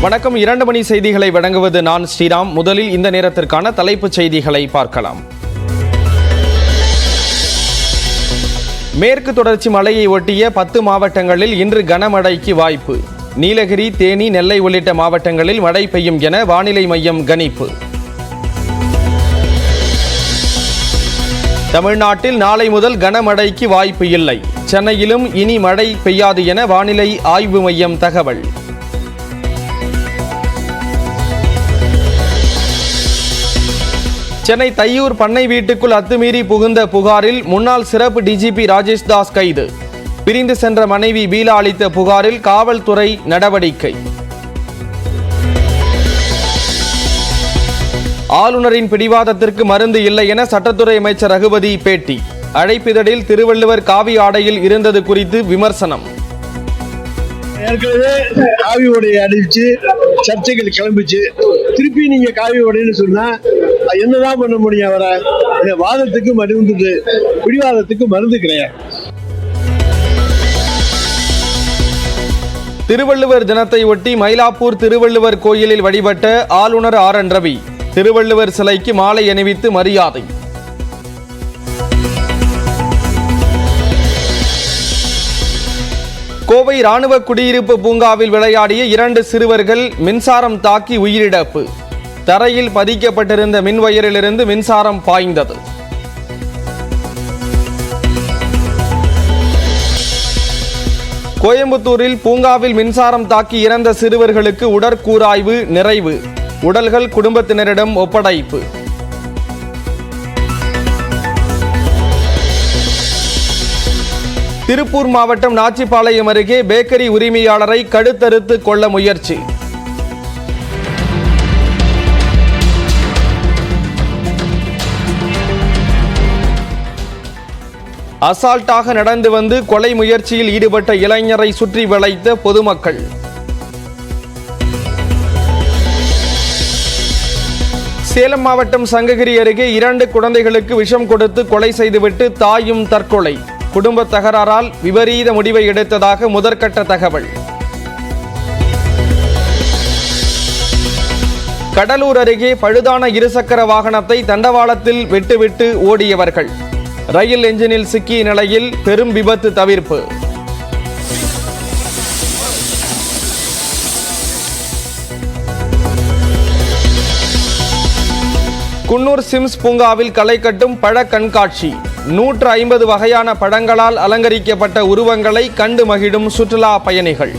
வணக்கம். இரண்டு மணி செய்திகளை வழங்குவது நான் ஸ்ரீராம். முதலில் இந்த நேரத்திற்கான தலைப்புச் செய்திகளை பார்க்கலாம். மேற்கு தொடர்ச்சி மலையை ஒட்டிய பத்து மாவட்டங்களில் இன்று கனமழைக்கு வாய்ப்பு. நீலகிரி தேனி நெல்லை உள்ளிட்ட மாவட்டங்களில் மழை பெய்யும் என வானிலை மையம் கணிப்பு. தமிழ்நாட்டில் நாளை முதல் கனமழைக்கு வாய்ப்பு இல்லை. சென்னையிலும் இனி மழை பெய்யாது என வானிலை ஆய்வு மையம் தகவல். சென்னை தையூர் பண்ணை வீட்டுக்குள் அத்துமீறி புகுந்த புகாரில் முன்னாள் சிறப்பு டிஜிபி ராஜேஷ் தாஸ் கைது. பிரிந்து சென்ற மனைவி பீலா அளித்த புகாரில் காவல்துறை நடவடிக்கை. ஆளுநரின் பிடிவாதத்திற்கு மருந்து இல்லை என சட்டத்துறை அமைச்சர் ரகுபதி பேட்டி. அழைப்பிதழில் திருவள்ளுவர் காவி ஆடையில் இருந்தது குறித்து விமர்சனம். ஏற்கனவே காவி உடையை அடிச்சு சர்ச்சைகள் கிளம்பிச்சு திருப்பி நீங்க காவி உடைன்னு சொன்னா என்னதான் பண்ண முடியும் அவரை? வாதத்துக்கு மருந்து பிடிவாதத்துக்கு மருந்து கிடையாது திருவள்ளுவர் தினத்தை ஒட்டி மயிலாப்பூர் திருவள்ளுவர் கோயிலில் வழிபட்ட ஆளுநர் ஆர். என். ரவி திருவள்ளுவர் சிலைக்கு மாலை அணிவித்து மரியாதை. கோவை ராணுவ குடியிருப்பு பூங்காவில் விளையாடிய இரண்டு சிறுவர்கள் மின்சாரம் தாக்கி உயிரிழப்பு. தரையில் பதிக்கப்பட்டிருந்த மின்வயரிலிருந்து மின்சாரம் பாய்ந்தது. கோயம்புத்தூரில் பூங்காவில் மின்சாரம் தாக்கி இறந்த சிறுவர்களுக்கு உடற்கூராய்வு நிறைவு உடல்கள் குடும்பத்தினரிடம் ஒப்படைப்பு. திருப்பூர் மாவட்டம் நாச்சிபாளையம் அருகே பேக்கரி உரிமையாளரை கழுத்தறுத்து கொள்ள முயற்சி. அசால்ட்டாக நடந்து வந்து கொலை முயற்சியில் ஈடுபட்ட இளைஞரை சுற்றி வளைத்த பொதுமக்கள். சேலம் மாவட்டம் சங்ககிரி அருகே இரண்டு குழந்தைகளுக்கு விஷம் கொடுத்து கொலை செய்துவிட்டு தாயும் தற்கொலை. குடும்ப தகராறால் விபரீத முடிவை எடுத்ததாக முதற்கட்ட தகவல். கடலூர் அருகே பழுதான இருசக்கர வாகனத்தை தண்டவாளத்தில் விட்டுவிட்டு ஓடியவர்கள். ரயில் என்ஜினில் சிக்கிய நிலையில் பெரும் விபத்து தவிர்ப்பு. குன்னூர் சிம்ஸ் பூங்காவில் களை கட்டும் பழ கண்காட்சி. நூற்று ஐம்பது வகையான பழங்களால் அலங்கரிக்கப்பட்ட உருவங்களை கண்டு மகிழும் சுற்றுலா பயணிகள்.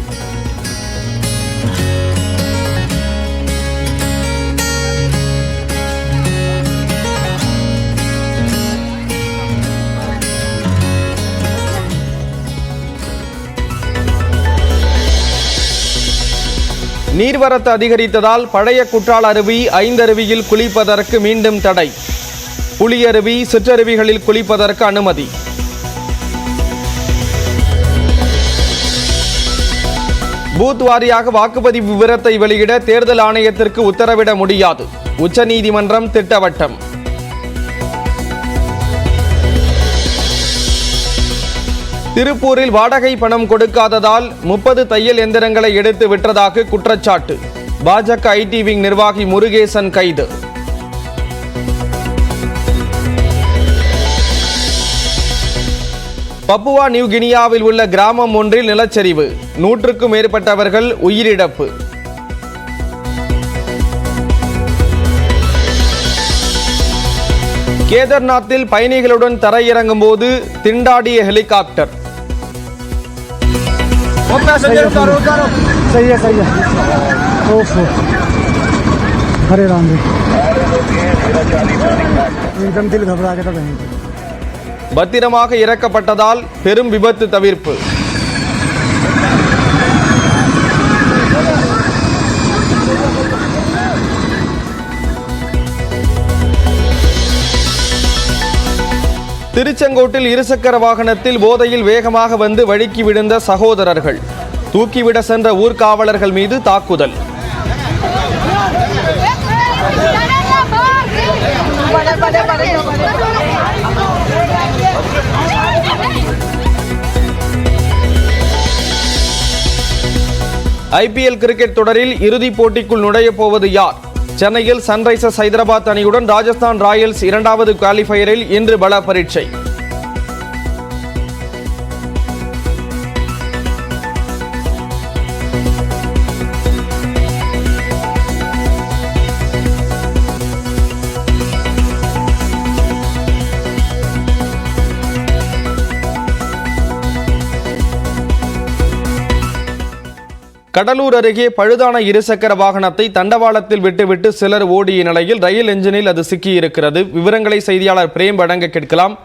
நீர்வரத்து அதிகரித்ததால் பழைய குற்றால அருவி ஐந்தருவியில் குளிப்பதற்கு மீண்டும் தடை. புலியருவி சிற்றருவிகளில் குளிப்பதற்கு அனுமதி. பூத் வாரியாக வாக்குப்பதிவு விவரத்தை வெளியிட தேர்தல் ஆணையத்திற்கு உத்தரவிட முடியாது. உச்சநீதிமன்றம் திட்டவட்டம். திருப்பூரில் வாடகை பணம் கொடுக்காததால் முப்பது தையல் எந்திரங்களை எடுத்து விற்றதாக குற்றச்சாட்டு. பாஜக ஐடி விங் நிர்வாகி முருகேசன் கைது. பப்புவா நியூ கினியாவில் உள்ள கிராமம் ஒன்றில் நிலச்சரிவு. நூற்றுக்கும் மேற்பட்டவர்கள் உயிரிழப்பு. கேதார்நாத்தில் பயணிகளுடன் தரையிறங்கும் போது திண்டாடிய ஹெலிகாப்டர். सही है सही है ओफो हरे राम जी एकदम दिल घबरा के तो कहीं பத்திரமாக இறக்கப்பட்டதால் பெரும் விபத்து தவிர்ப்பு திருச்செங்கோட்டில் இருசக்கர வாகனத்தில் போதையில் வேகமாக வந்து வழுக்கி விழுந்த சகோதரர்கள். தூக்கிவிட சென்ற ஊர்காவலர்கள் மீது தாக்குதல். ஐபிஎல் கிரிக்கெட் தொடரில் இறுதிப் போட்டிக்குள் நுழைய போவது யார்? சென்னையில் சன்ரைசர்ஸ் ஹைதராபாத் அணியுடன் ராஜஸ்தான் ராயல்ஸ் இரண்டாவது குவாலிஃபயரில் இன்று பல பரீட்சை கடலூர் அருகே பழுதான இருசக்கர வாகனத்தை தண்டவாளத்தில் விட்டுவிட்டு சிலர் ஓடிய நிலையில் ரயில் என்ஜினில் அது சிக்கியிருக்கிறது. விவரங்களை செய்தியாளர் பிரேம் வழங்க கேட்கலாம்.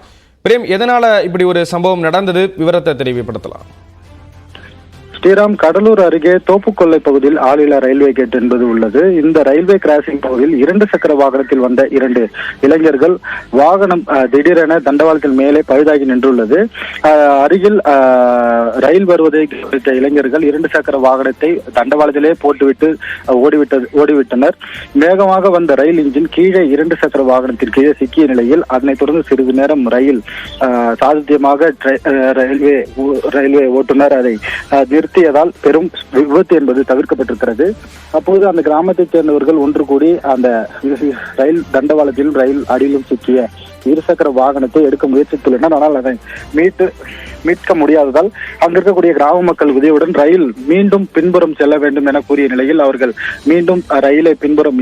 பிரேம் எதனால இப்படி ஒரு சம்பவம் நடந்தது? விவரத்தை தெரிவிப்படுத்தலாம். ஸ்ரீராம் கடலூர் அருகே தோப்புக்கொல்லை பகுதியில் ஆளில்லா ரயில்வே கேட் என்பது உள்ளது. இந்த ரயில்வே கிராசிங் பகுதியில் இரண்டு சக்கர வாகனத்தில் வந்த இரண்டு இளைஞர்கள் வாகனம் திடீரென தண்டவாளத்தில் மேலே பழுதாகி நின்றுள்ளது. அருகில் ரயில் வருவதை கவனித்த இளைஞர்கள் இரண்டு சக்கர வாகனத்தை தண்டவாளத்திலே போட்டுவிட்டு ஓடிவிட்டது ஓடிவிட்டனர். வேகமாக வந்த ரயில் இன்ஜின் கீழே இரண்டு சக்கர வாகனத்தின் கீழே சிக்கிய நிலையில் அதனைத் தொடர்ந்து சிறிது நேரம் ரயில் சாதித்தியமாக ரயில்வே ரயில்வே ஓட்டுநர் அதை நிறுத்த நிறுத்தியதால் பெரும் விபத்து என்பது தவிர்க்கப்பட்டிருக்கிறது. அப்போது அந்த கிராமத்தைச் சேர்ந்தவர்கள் ஒன்று கூடி அந்த ரயில் தண்டவாளத்திலும் ரயில் அடியிலும் சிக்கிய இருசக்கர வாகனத்தை எடுக்க முயற்சித்துள்ளனர். ஆனால் அதை மீட்டு மீட்க முடியாததால் அங்கு இருக்கக்கூடிய கிராம மக்கள் உதவியுடன் ரயில் மீண்டும் பின்புறம் செல்ல வேண்டும் என கூறிய நிலையில் அவர்கள் மீண்டும் ரயிலை பின்புறம்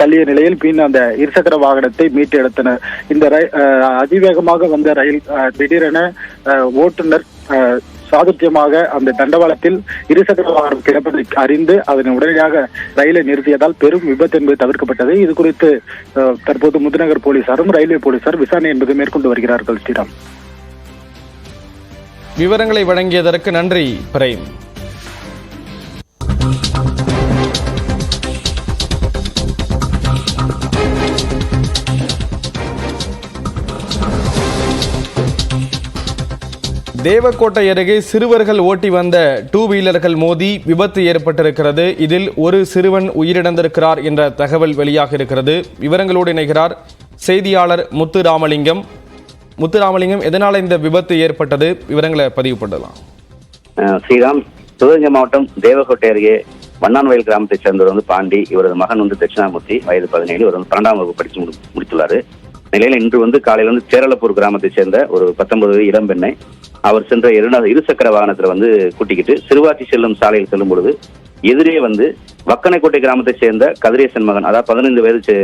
தள்ளிய நிலையில் பின் அந்த இருசக்கர வாகனத்தை மீட்டு எடுத்தனர். இந்த ரயில் அதிவேகமாக வந்த ரயில் திடீரென ஓட்டுநர் சாதுரியமாக அந்த தண்டவாளத்தில் இருசக்கர வாகனம் கிடப்பதை அறிந்து அதனை உடனடியாக ரயிலை நிறுத்தியதால் பெரும் விபத்து என்பது தவிர்க்கப்பட்டது. இது குறித்து அஹ், தற்போது முதுநகர் போலீசாரும் ரயில்வே போலீசார் விசாரணை என்பது மேற்கொண்டு வருகிறார்கள். ஸ்ரீராம். விவரங்களை வழங்கியதற்கு நன்றி பிரேம். தேவக்கோட்டை அருகே சிறுவர்கள் ஓட்டி வந்த டூ வீலர்கள் மோதி விபத்து ஏற்பட்டிருக்கிறது. இதில் ஒரு சிறுவன் உயிரிழந்திருக்கிறார் என்ற தகவல் வெளியாக இருக்கிறது. விவரங்களோடு இணைகிறார் செய்தியாளர் முத்து ராமலிங்கம் முத்து ராமலிங்கம் எதனால் இந்த விபத்து ஏற்பட்டது? விவரங்களை பதிவு பண்ணலாம். ஸ்ரீராம் சிவகங்கை மாவட்டம் தேவக்கோட்டை அருகே வண்ணான்வயல் கிராமத்தைச் சேர்ந்தவர் வந்து பாண்டி. இவரது மகன் வந்து தட்சிணாமூர்த்தி. வயது பதினேழு. இவர் வந்து பன்னெண்டாம் வகுப்பு படித்து முடி முடித்துள்ளாரு நிலையில இன்று வந்து காலையில் வந்து சேரலப்பூர் கிராமத்தை சேர்ந்த ஒரு பத்தொன்பது வயது இளம் பெண்ணை அவர் சென்ற இரண்டாவது இருசக்கர வாகனத்துல வந்து கூட்டிக்கிட்டு சிறுவாச்சி செல்லும் சாலையில் செல்லும் பொழுது எதிரே வந்து வக்கனைக்கோட்டை கிராமத்தை சேர்ந்த கதிரேசன் மகன் அதாவது பதினைந்து வயது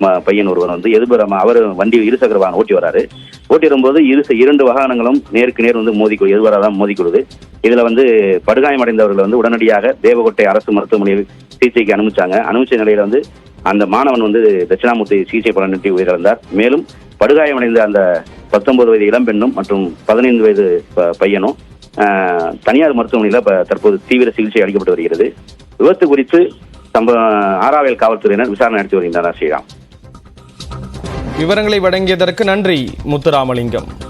ம- பையன் ஒருவர் வந்து எதிர்புறமா அவர் வண்டி இருசக்கர வாகனம் ஓட்டி வராரு. ஓட்டி வரும்போது இரு இரண்டு வாகனங்களும் நேருக்கு நேர் வந்து மோதிக்கொள் எதிர்வராதான் மோதிக்கொடுது இதுல வந்து படுகாயமடைந்தவர்கள் வந்து உடனடியாக தேவகோட்டை அரசு மருத்துவமனையில் சிகிச்சைக்கு அனுப்பிச்சாங்க அனுப்பிச்ச நிலையில வந்து அந்த மாணவன் வந்து தட்சிணாமூர்த்தி சிகிச்சை பலனின்றி உயிரிழந்தார். மேலும் படுகாயமடைந்த அந்த பத்தொன்பது வயது இளம்பெண்ணும் மற்றும் பதினைந்து வயது ப- பையனும் தனியார் மருத்துவமனையில் தற்போது தீவிர சிகிச்சை அளிக்கப்பட்டு வருகிறது. விபத்து குறித்து சம்ப ஆறாவேல் காவல்துறையினர் விசாரணை நடத்தி வருகின்றனர் ஸ்ரீராம். விவரங்களை வழங்கியதற்கு நன்றி முத்துராமலிங்கம்.